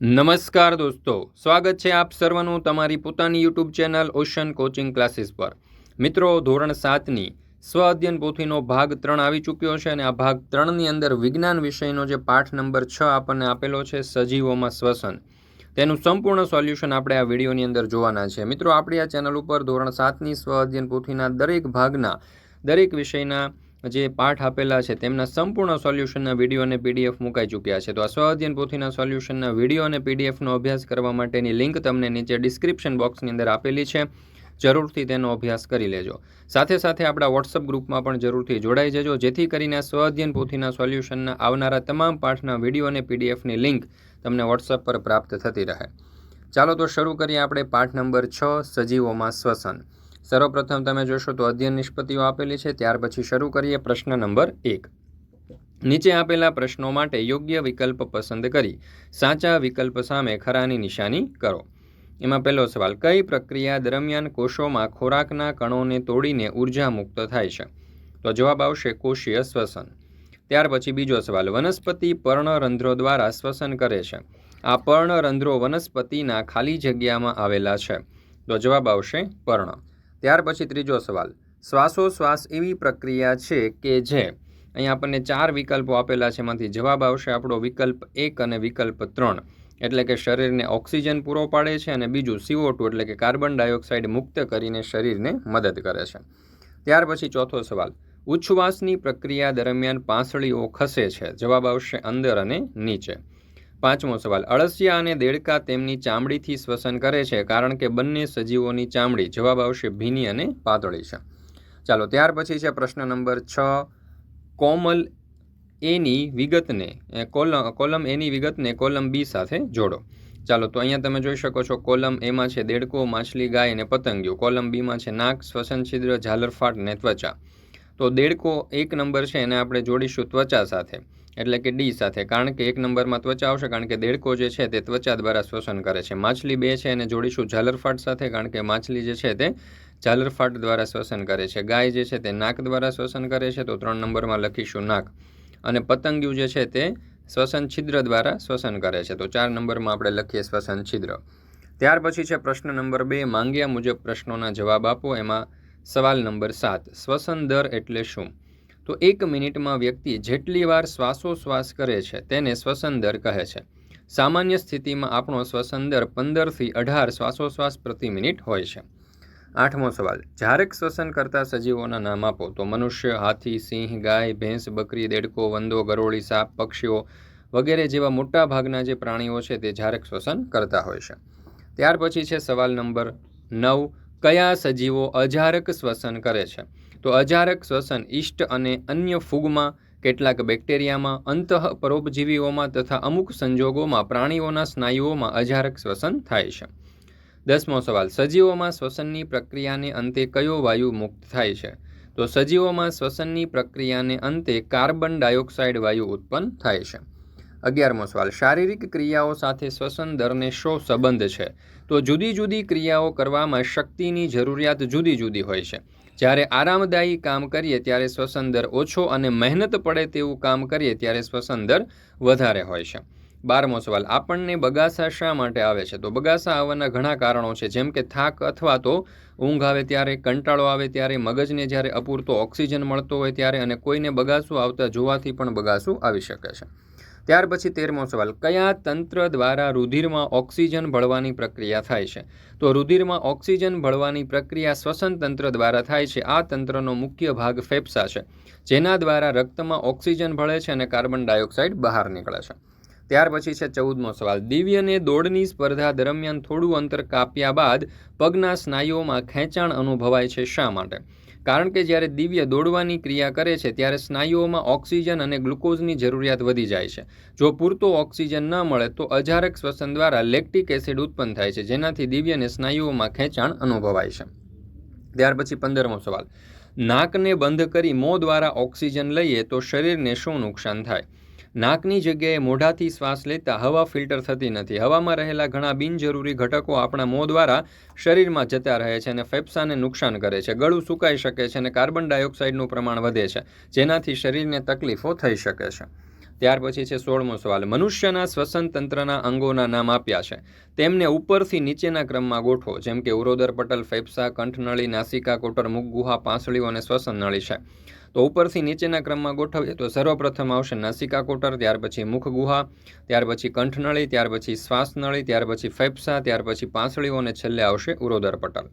નમસ્કાર દોસ્તો, સ્વાગત છે આપ સર્વનું તમારી પોતાની YouTube channel Ocean Coaching Classes પર. મિત્રો, ધોરણ સાતની સ્વ અધ્યયન પોથીનો ભાગ ત્રણ આવી ચૂક્યો છે અને આ ભાગ ત્રણની અંદર વિજ્ઞાન વિષયનો જે પાઠ નંબર છ આપણને આપેલો છે, સજીવોમાં શ્વસન. તેનું સંપૂર્ણ સોલ્યુશન આપણે આ વિડીયોની અંદર જોવાના છે. મિત્રો, આપણી આ ચેનલ ઉપર ધોરણ સાતની સ્વ અધ્યયન પોથીના દરેક ભાગના દરેક વિષયના જે પાઠ આપેલા છે, તેમના સંપૂર્ણ સોલ્યુશનના વીડિયો અને પીડીએફ મુકાઈ ચૂક્યા છે. તો આ સ્વાધ્યન પોથીના સોલ્યુશનના વીડિયો અને પીડીએફનો અભ્યાસ કરવા માટેની લિંક તમને નીચે ડિસ્ક્રિપ્શન બોક્સની અંદર આપેલી છે. જરૂરથી તેનો અભ્યાસ કરી લેજો. સાથે સાથે આપણા વોટ્સઅપ ગ્રુપમાં પણ જરૂરથી જોડાઈ જજો. જેથી કરીને સ્વાધ્યન પોથીના સોલ્યુશનના આવનારા તમામ પાઠના વીડિયો અને પીડીએફની લિંક તમને વોટ્સઅપ પર પ્રાપ્ત થતી રહે. ચાલો તો શરૂ કરીએ આપણે પાઠ નંબર છ, સજીવોમાં શ્વસન. સર્વપ્રથમ તમે જોશો તો અધ્યયન નિષ્પત્તિઓ આપેલી છે, ત્યાર પછી શરૂ કરીએ પ્રશ્ન નંબર એક. નીચે આપેલા પ્રશ્નો માટે યોગ્ય વિકલ્પ પસંદ કરી, સાચા વિકલ્પ સામે ખરાની નિશાની કરો. એમાં પહેલો સવાલ, કઈ પ્રક્રિયા દરમિયાન કોષોમાં ખોરાકના કણોને તોડીને ઊર્જા મુક્ત થાય છે? તો જવાબ આવશે કોષીય શ્વસન. ત્યાર પછી બીજો સવાલ, વનસ્પતિ પર્ણરંધ્રો દ્વારા શ્વસન કરે છે. આ પર્ણરંધ્રો વનસ્પતિના ખાલી જગ્યામાં આવેલા છે. તો જવાબ આવશે પર્ણ. ત્યાર પછી ત્રીજો સવાલ. શ્વાસોશ્વાસ એવી પ્રક્રિયા છે કે જે અહીંયા આપણને ચાર વિકલ્પો આપેલા છે. એમાંથી જવાબ આવશે આપણો વિકલ્પ એક અને વિકલ્પ ત્રણ. એટલે કે શરીરને ઓક્સિજન પૂરો પાડે છે અને બીજું સીઓ ટુ એટલે કે કાર્બન ડાયોક્સાઇડ મુક્ત કરીને શરીરને મદદ કરે છે. ત્યાર પછી ચોથો સવાલ. ઉચ્છવાસની પ્રક્રિયા દરમિયાન પાંસળીઓ ખસે છે. જવાબ આવશે અંદર અને નીચે. પાંચમો સવાલ. અળસિયા અને દેડકા તેમની ચામડીથી શ્વસન કરે છે કારણ કે બંને સજીવોની ચામડી. જવાબ આવશે ભીની અને પાતળી છે. ચાલો, ત્યાર પછી છે પ્રશ્ન નંબર છ. કોમલ એની વિગતને કોલમ કોલમ એની વિગતને કોલમ બી સાથે જોડો. ચાલો, તો અહીંયા તમે જોઈ શકો છો કોલમ એમાં છે દેડકો, માછલી, ગાય અને પતંગિયું. કોલમ બીમાં છે નાક, શ્વસન છિદ્ર, ઝાલરફાટ ને ત્વચા. તો દેડકો એક નંબર છે, એને આપણે જોડીશું ત્વચા સાથે. એટલે કે ડી સાથે. કારણ કે એક નંબરમાં ત્વચા આવશે, કારણ કે દેડકો જે છે તે ત્વચા દ્વારા શ્વસન કરે છે. માછલી બે છે એને જોડીશું ઝાલરફાટ સાથે, કારણ કે માછલી જે છે તે ઝાલરફાટ દ્વારા શ્વસન કરે છે. ગાય જે છે તે નાક દ્વારા શ્વસન કરે છે, તો ત્રણ નંબરમાં લખીશું નાક. અને પતંગિયું જે છે તે શ્વસન છિદ્ર દ્વારા શ્વસન કરે છે. તો ચાર નંબરમાં આપણે લખીએ શ્વસન છિદ્ર. ત્યાર પછી છે પ્રશ્ન નંબર બે. માંગ્યા મુજબ પ્રશ્નોના જવાબ આપો. એમાં સવાલ નંબર સાત. શ્વસન દર એટલે શું? તો એક મિનિટમાં વ્યક્તિ જેટલી વાર શ્વાસોશ્વાસ કરે છે, તેને શ્વસન દર કહે છે. સામાન્ય સ્થિતિમાં આપણો શ્વસન દર પંદરથી અઢાર શ્વાસોશ્વાસ પ્રતિ મિનિટ હોય છે. આઠમો સવાલ જ્યારેક શ્વસન કરતા સજીવોના નામ આપો, તો મનુષ્ય, હાથી, સિંહ, ગાય, ભેંસ, બકરી, દેડકો, વંદો, ગરોળી, સાપ, પક્ષીઓ વગેરે જેવા મોટા ભાગના જે પ્રાણીઓ છે, તે જારક શ્વસન કરતા હોય છે. ત્યાર પછી છે સવાલ નંબર નવ, કયા સજીવો અજારક શ્વસન કરે છે? તો અજારક શ્વસન ઇષ્ટ અને અન્ય ફૂગમાં કેટલાક બેક્ટેરિયામાં, અંતઃ પરોપજીવીઓમાં તથા અમુક સંજોગોમાં પ્રાણીઓના સ્નાયુઓમાં અજારક શ્વસન થાય છે. દસમો સવાલ, સજીવોમાં શ્વસનની પ્રક્રિયાને અંતે કયો વાયુ મુક્ત થાય છે? તો સજીવોમાં શ્વસનની પ્રક્રિયાને અંતે કાર્બન ડાયોક્સાઇડ વાયુ ઉત્પન્ન થાય છે. અગિયારમો સવાલ, શારીરિક ક્રિયાઓ સાથે શ્વસન દરને શો સંબંધ છે? તો જુદી જુદી ક્રિયાઓ કરવામાં શક્તિની જરૂરિયાત જુદી જુદી હોય છે. જ્યારે આરામદાયી કામ કરીએ ત્યારે શ્વસન દર ઓછો અને મહેનત પડે તેવું કામ કરીએ ત્યારે શ્વસન દર વધારે હોય છે. બારમો સવાલ, આપણને બગાસા શા માટે આવે છે? તો બગાસા આવવાના ઘણા કારણો છે, જેમ કે થાક અથવા તો ઊંઘ આવે ત્યારે, કંટાળો આવે ત્યારે, મગજને જ્યારે અપૂરતો ઓક્સિજન મળતો હોય ત્યારે અને કોઈને બગાસું આવતા જોવાથી પણ બગાસું આવી શકે છે. ત્યાર પછી તેરમો સવાલ, કયા તંત્ર દ્વારા રુધિરમાં ઓક્સિજન ભળવાની પ્રક્રિયા થાય છે? તો રુધિરમાં ઓક્સિજન ભળવાની પ્રક્રિયા શ્વસન તંત્ર દ્વારા થાય છે. આ તંત્રનો મુખ્ય ભાગ ફેફસા છે, જેના દ્વારા રક્તમાં ઓક્સિજન ભળે છે અને કાર્બન ડાયોક્સાઇડ બહાર નીકળે છે. ત્યાર પછી છે ચૌદમો સવાલ, દિવ્યને દોડની સ્પર્ધા દરમિયાન થોડું અંતર કાપ્યા બાદ પગના સ્નાયુઓમાં ખેંચાણ અનુભવાય છે શા માટે? કારણ કે જ્યારે દિવ્ય દોડવાની ક્રિયા કરે છે, ત્યારે સ્નાયુઓમાં ઓક્સિજન અને ગ્લુકોઝની જરૂરિયાત વધી જાય છે. જો પૂરતો ઓક્સિજન ન મળે, તો અજારક શ્વસન દ્વારા લેક્ટિક એસિડ ઉત્પન્ન થાય છે, જેનાથી દિવ્યને સ્નાયુઓમાં ખેંચાણ અનુભવાય છે. ત્યાર પછી પંદરમો સવાલ. નાકને બંધ કરી મોં દ્વારા ઓક્સિજન લઈએ તો શરીરને શું નુકસાન થાય? નાકની જગ્યાએ મોઢાથી શ્વાસ લેતા હવા ફિલ્ટર થતી નથી. હવામાં રહેલા ઘણા બિનજરૂરી ઘટકો આપણા મોં દ્વારા શરીરમાં જતા રહે છે અને ફેફસાને નુકસાન કરે છે. ગળું સુકાઈ શકે છે અને કાર્બન ડાયોક્સાઇડનું પ્રમાણ વધે છે, જેનાથી શરીરને તકલીફો થઈ શકે છે. ત્યાર પછી છે સોળમો સવાલ. મનુષ્યના શ્વસન તંત્રના અંગોના નામ આપ્યા છે. તેમને ઉપરથી નીચેના ક્રમમાં ગોઠવો, જેમ કે ઉરોદર પટલ, ફેફસા, કંઠનળી, નાસિકા, કોટર, મુખ, ગુહા, પાંસળીઓ અને શ્વસન નળી છે. તો ઉપરથી નીચેના ક્રમમાં ગોઠવીએ તો સર્વપ્રથમ આવશે નાસિકા કોટર, ત્યાર પછી મુખ ગુહા, ત્યાર પછી કંઠનળી, ત્યાર પછી શ્વાસનળી, ત્યાર પછી ફેફસા, ત્યાર પછી પાંસળીઓ અને છેલ્લે આવશે ઉરોદર પટલ.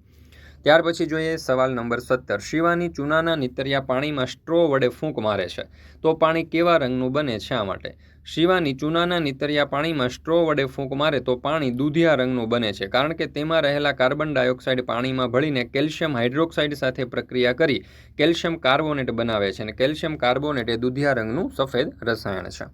ત્યાર પછી જોઈએ સવાલ નંબર સત્તર. શિવાની ચૂનાના નીતરિયા પાણીમાં સ્ટ્રો વડે ફૂંક મારે છે. તો પાણી કેવા રંગનું બને છે આ માટે? શિવાની ચૂનાના નીતરિયા પાણીમાં સ્ટ્રો વડે ફૂંક મારે તો પાણી દૂધિયા રંગનું બને છે. કારણ કે તેમાં રહેલા કાર્બન ડાયોક્સાઇડ પાણીમાં ભળીને કેલ્શિયમ હાઇડ્રોક્સાઇડ સાથે પ્રક્રિયા કરી કેલ્શિયમ કાર્બોનેટ બનાવે છે અને કેલ્શિયમ કાર્બોનેટ એ દૂધિયા રંગનું સફેદ રસાયણ છે.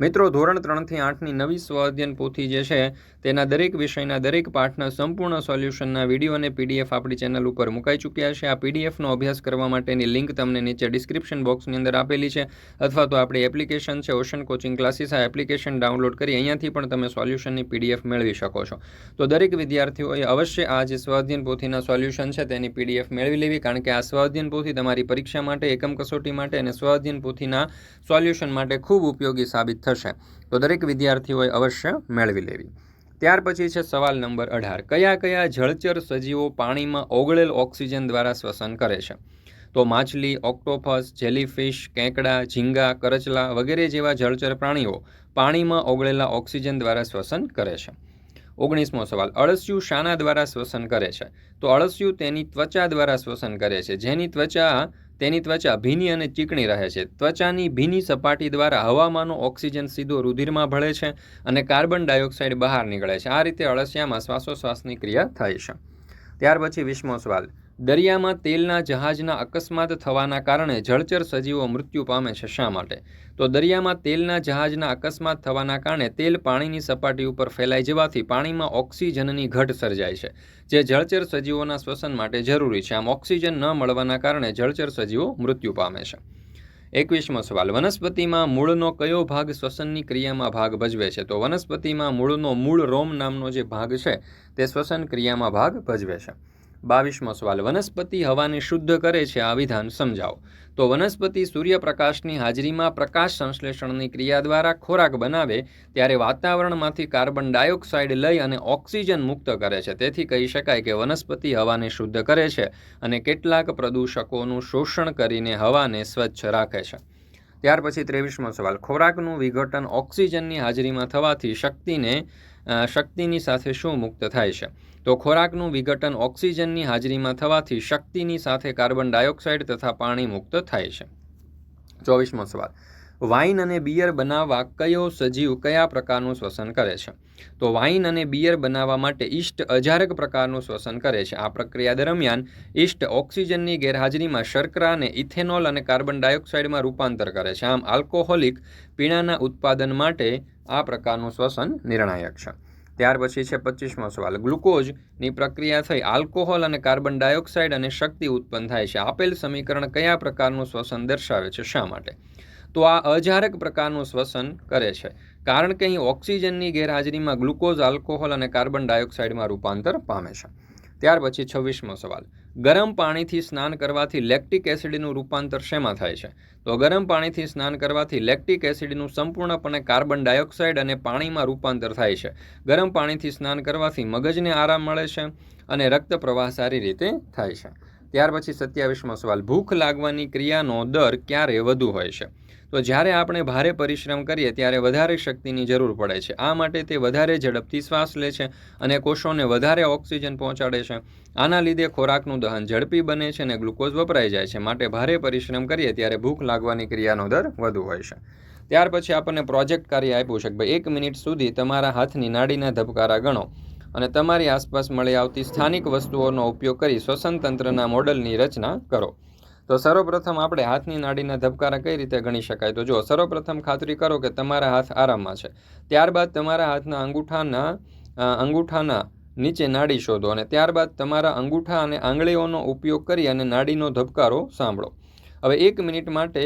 મિત્રો, ધોરણ ત્રણથી આઠની નવી સ્વઅધ્યયન પોથી જે છે, તેના દરેક વિષયના દરેક પાઠના સંપૂર્ણ સોલ્યુશનના વીડિયો અને પીડીએફ આપણી ચેનલ ઉપર મુકાઈ ચૂક્યા છે. આ પીડીએફનો અભ્યાસ કરવા માટેની લિંક તમને નીચે ડિસ્ક્રિપ્શન બોક્સની અંદર આપેલી છે. અથવા તો આપણી એપ્લિકેશન છે, ઓશન કોચિંગ ક્લાસીસ. આ એપ્લિકેશન ડાઉનલોડ કરી અહીંયાથી પણ તમે સોલ્યુશનની પીડીએફ મેળવી શકો છો. તો દરેક વિદ્યાર્થીઓએ અવશ્ય આ જે સ્વઅધ્યયન પોથીના સોલ્યુશન છે, તેની પીડીએફ મેળવી લેવી. કારણ કે આ સ્વ અધ્યયન પોથી તમારી પરીક્ષા માટે, એકમ કસોટી માટે અને સ્વ અધ્યયન પોથીના સોલ્યુશન માટે ખૂબ ઉપયોગી સાબિત થશે. તો દરેક વિદ્યાર્થીઓએ અવશ્ય મેળવી લેવી. ત્યાર પછી છે સવાલ નંબર અઢાર. કયા કયા જળચર સજીવો પાણીમાં ઓગળેલ ઓક્સિજન દ્વારા શ્વસન કરે છે? તો માછલી, ઓક્ટોપસ, જેલીફિશ, કેંકડા, ઝીંગા, કરચલા વગેરે જેવા જળચર પ્રાણીઓ પાણીમાં ઓગળેલા ઓક્સિજન દ્વારા શ્વસન કરે છે. ઓગણીસમો સવાલ. અળસિયું શાના દ્વારા શ્વસન કરે છે? તો અળસિયું તેની ત્વચા દ્વારા શ્વસન કરે છે. જેની ત્વચા તેની ત્વચા ભીની અને ચીકણી રહે છે. ત્વચાની ભીની સપાટી દ્વારા હવામાંનો ઓક્સિજન સીધો રુધિરમાં ભળે છે અને કાર્બન ડાયોક્સાઇડ બહાર નીકળે છે. આ રીતે અળસિયામાં શ્વાસોશ્વાસની ક્રિયા થાય છે. ત્યાર પછી વીસમો સવાલ. દરિયામાં તેલના જહાજના અકસ્માત થવાના કારણે જળચર સજીવો મૃત્યુ પામે છે શા માટે? તો દરિયામાં તેલના જહાજના અકસ્માત થવાના કારણે તેલ પાણીની સપાટી ઉપર ફેલાઈ જવાથી પાણીમાં ઓક્સિજનની ઘટ સર્જાય છે, જે જળચર સજીવોના શ્વસન માટે જરૂરી છે. આમ ઓક્સિજન ન મળવાના કારણે જળચર સજીવો મૃત્યુ પામે છે. એકવીસમો સવાલ. વનસ્પતિમાં મૂળનો કયો ભાગ શ્વસનની ક્રિયામાં ભાગ ભજવે છે? તો વનસ્પતિમાં મૂળનો મૂળ રોમ નામનો જે ભાગ છે, તે શ્વસન ક્રિયામાં ભાગ ભજવે છે. બાવીસમો સવાલ, વનસ્પતિ હવાને શુદ્ધ કરે છે આ વિધાન સમજાવો. તો વનસ્પતિ સૂર્યપ્રકાશની હાજરીમાં પ્રકાશ સંશ્લેષણની ક્રિયા દ્વારા ખોરાક બનાવે ત્યારે વાતાવરણમાંથી કાર્બન ડાયોક્સાઇડ લઈ અને ઓક્સિજન મુક્ત કરે છે. તેથી કહી શકાય કે વનસ્પતિ હવાને શુદ્ધ કરે છે અને કેટલાક પ્રદૂષકોનું શોષણ કરીને હવાને સ્વચ્છ રાખે છે. ત્યાર પછી ત્રેવીસમો સવાલ, ખોરાકનું વિઘટન ઓક્સિજનની હાજરીમાં થવાથી શક્તિને શક્તિની સાથે શું મુક્ત થાય છે? તો ખોરાકનું વિઘટન ઓક્સિજનની હાજરીમાં થવાથી શક્તિની સાથે કાર્બન ડાયોક્સાઇડ તથા પાણી મુક્ત થાય છે. ચોવીસમો સવાલ. વાઇન અને બિયર બનાવવા કયો સજીવ કયા પ્રકારનું શ્વસન કરે છે? તો વાઇન અને બિયર બનાવવા માટે ઈસ્ટ અજારક પ્રકારનું શ્વસન કરે છે. આ પ્રક્રિયા દરમિયાન ઈસ્ટ ઓક્સિજનની ગેરહાજરીમાં શર્કરાને ઇથેનોલ અને કાર્બન ડાયોક્સાઇડમાં રૂપાંતર કરે છે. આમ આલ્કોહોલિક પીણાના ઉત્પાદન માટે આ પ્રકારનું શ્વસન નિર્ણાયક છે. ત્યાર પછી છે પચીસમો સવાલ. ગ્લુકોઝની પ્રક્રિયા થઈ. આલ્કોહોલ અને કાર્બન ડાયોક્સાઇડ અને શક્તિ ઉત્પન્ન થાય છે. આપેલ સમીકરણ કયા પ્રકારનું શ્વસન દર્શાવે છે? શા માટે? તો આ અજારક પ્રકારનું શ્વસન કરે છે. કારણ કે અહીં ઓક્સિજનની ગેરહાજરીમાં ગ્લુકોઝ, આલ્કોહોલ અને કાર્બન ડાયોક્સાઇડમાં રૂપાંતર પામે છે. ત્યાર પછી છવ્વીસમો સવાલ. ગરમ પાણીથી સ્નાન કરવાથી લેક્ટિક એસિડનું રૂપાંતર શેમાં થાય છે? તો ગરમ પાણીથી સ્નાન કરવાથી લેક્ટિક એસિડનું સંપૂર્ણપણે કાર્બન ડાયોક્સાઇડ અને પાણીમાં રૂપાંતર થાય છે. ગરમ પાણીથી સ્નાન કરવાથી મગજને આરામ મળે છે અને રક્ત પ્રવાહ સારી રીતે થાય છે. ત્યાર પછી સત્યાવીસમો સવાલ. ભૂખ લાગવાની ક્રિયાનો દર ક્યારે વધુ હોય છે? તો જ્યારે આપણે ભારે પરિશ્રમ કરીએ, ત્યારે વધારે શક્તિની જરૂર પડે છે. આ માટે તે વધારે ઝડપથી શ્વાસ લે છે અને કોષોને વધારે ઓક્સિજન પહોંચાડે છે. આના લીધે ખોરાકનું દહન ઝડપી બને છે અને ગ્લુકોઝ વપરાઈ જાય છે. માટે ભારે પરિશ્રમ કરીએ, ત્યારે ભૂખ લાગવાની ક્રિયાનો દર વધુ હોય છે. ત્યાર પછી આપણને પ્રોજેક્ટ કાર્ય આપ્યું છે કે ભાઈ, એક મિનિટ સુધી તમારા હાથની નાડીના ધબકારા ગણો અને તમારી આસપાસ મળી આવતી સ્થાનિક વસ્તુઓનો ઉપયોગ કરી શ્વસન તંત્રના મોડલની રચના કરો. તો સર્વપ્રથમ આપણે હાથની નાડીના ધબકારા કઈ રીતે ગણી શકાય? તો જો સર્વપ્રથમ ખાતરી કરો કે તમારા હાથ આરામમાં છે. ત્યારબાદ તમારા હાથના અંગૂઠાના અંગૂઠાના નીચે નાડી શોધો અને ત્યારબાદ તમારા અંગૂઠા અને આંગળીઓનો ઉપયોગ કરી અને નાડીનો ધબકારો સાંભળો. હવે એક મિનિટ માટે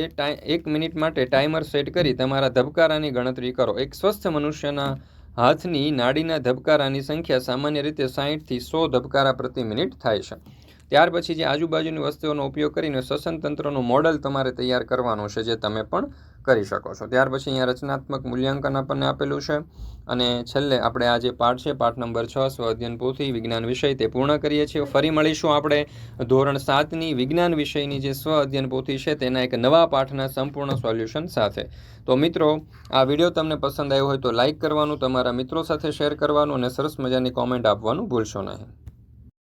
એક મિનિટ માટે ટાઈમર સેટ કરી તમારા ધબકારાની ગણતરી કરો. એક સ્વસ્થ મનુષ્યના હાથની નાડીના ધબકારાની સંખ્યા સામાન્ય રીતે સાહીઠથી સો ધબકારા પ્રતિ મિનિટ થાય છે. ત્યાર પછી જે આજુબાજુની વસ્તુઓનો ઉપયોગ કરીને શ્વસન તંત્રનું મોડલ તમારે તૈયાર કરવાનું છે, જે તમે પણ કરી શકો છો. ત્યાર પછી અહીંયા રચનાત્મક મૂલ્યાંકન આપણને આપેલું છે અને છેલ્લે આપણે આ જે પાઠ છે, પાઠ નંબર છ, સ્વ અધ્યયન પોથી વિજ્ઞાન વિષય તે પૂર્ણ કરીએ છીએ. ફરી મળીશું આપણે ધોરણ સાતની વિજ્ઞાન વિષયની જે સ્વ અધ્યયન પોથી છે, તેના એક નવા પાઠના સંપૂર્ણ સોલ્યુશન સાથે. તો મિત્રો, આ વીડિયો તમને પસંદ આવ્યો હોય તો લાઇક કરવાનું, તમારા મિત્રો સાથે શેર કરવાનું અને સરસ મજાની કોમેન્ટ આપવાનું ભૂલશો નહીં.